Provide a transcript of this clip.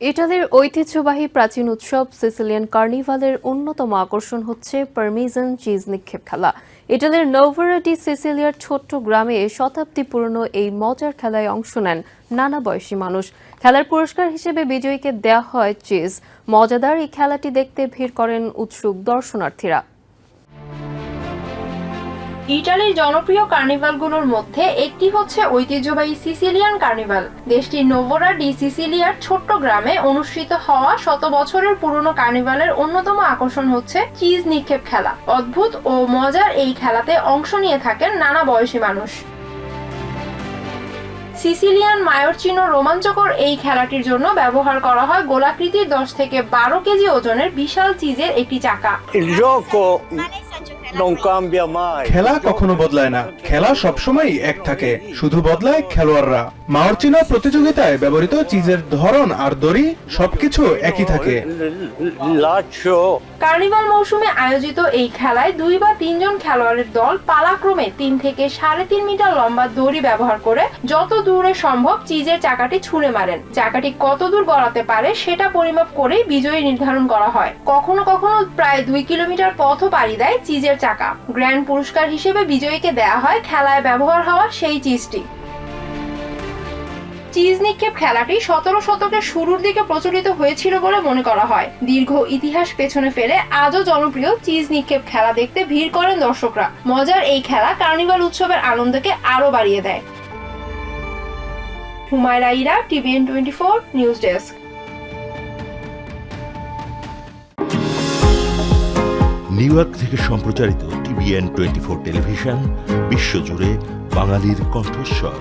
ইটালির ঐতিহ্যবাহী প্রাচীন উৎসব সিসিলিয়ান কার্নিভালের অন্যতম আকর্ষণ হচ্ছে পারমিজন চিজ নিক্ষেপ খেলা। ইটালির নোভারাটি সিসিলিয়ার ছোট্ট গ্রামে শতাব্দী পুরনো এই মজার খেলায় অংশ নেন নানা বয়সী মানুষ। খেলার পুরস্কার হিসেবে বিজয়ীকে দেয়া হয় চিজ। মজাদার এই খেলাটি দেখতে ভিড় করেন উৎসুক দর্শনার্থীরা। ইটালির জনপ্রিয় কার্নিভালগুলোর মধ্যে একটি হচ্ছে ঐতিহ্যবাহী সিসিলিয়ান কার্নিভাল। দেশটির নোভোরা ডি সিসিলিয়ার ছোট্ট গ্রামে অনুষ্ঠিত হওয়া শত বছরের পুরনো কার্নিভালের অন্যতম আকর্ষণ হচ্ছে চিজ নিক্ষেপ খেলা। অদ্ভুত ও মজার এই খেলাতে অংশ নিয়ে থাকেন নানা বয়সী মানুষ। সিসিলিয়ান মায়োরচিনো রোমাঞ্চকর এই খেলাটির জন্য ব্যবহার করা হয় গোলাকৃতির দশ থেকে বারো কেজি ওজনের বিশাল চিজের একটি চাকা। খেলা কখনো বদলায় না খেলা সবসময় এক থাকে শুধু বদলায় খেলোয়াড়রা মাওরচিনা প্রতিযোগিতায় ব্যবহৃত চিজের ধরন আর দড়ি সবকিছু একই থাকে কার্নিভাল মৌসুমে আয়োজিত এই খেলায় দুই বা তিনজন খেলোয়াড়ের দল পালাক্রমে তিন থেকে সাড়ে তিন মিটার লম্বা দড়ি ব্যবহার করে যত দূরে সম্ভব চিজের চাকাটি ছুঁড়ে মারেন। চাকাটি কত দূর গড়াতে পারে সেটা পরিমাপ করেই বিজয়ী নির্ধারণ করা হয়। কখনো কখনো প্রায় দুই কিলোমিটার পথও পাড়ি দেয় চিজের চাকা। গ্র্যান্ড পুরস্কার হিসেবে বিজয়ীকে দেয়া হয় খেলায় ব্যবহার হওয়া সেই চিজটি। চিজ নিক্ষেপ খেলাটি সতেরো শতকের শুরুর দিকে প্রচলিত হয়েছিল বলে মনে করা হয়। দীর্ঘ ইতিহাস পেছনে ফেলে আজও জনপ্রিয় চিজ নিক্ষেপ খেলা দেখতে ভিড় করেন দর্শকরা। মজার এই খেলা কার্নিভাল উৎসবের আনন্দকে আরও বাড়িয়ে দেয়। Humaira Ira TVN twenty four, news desk. New York থেকে সম্প্রচারিত টিভিএন টোয়েন্টি ফোর টেলিভিশন, বিশ্বজুড়ে বাঙালির কণ্ঠস্বর।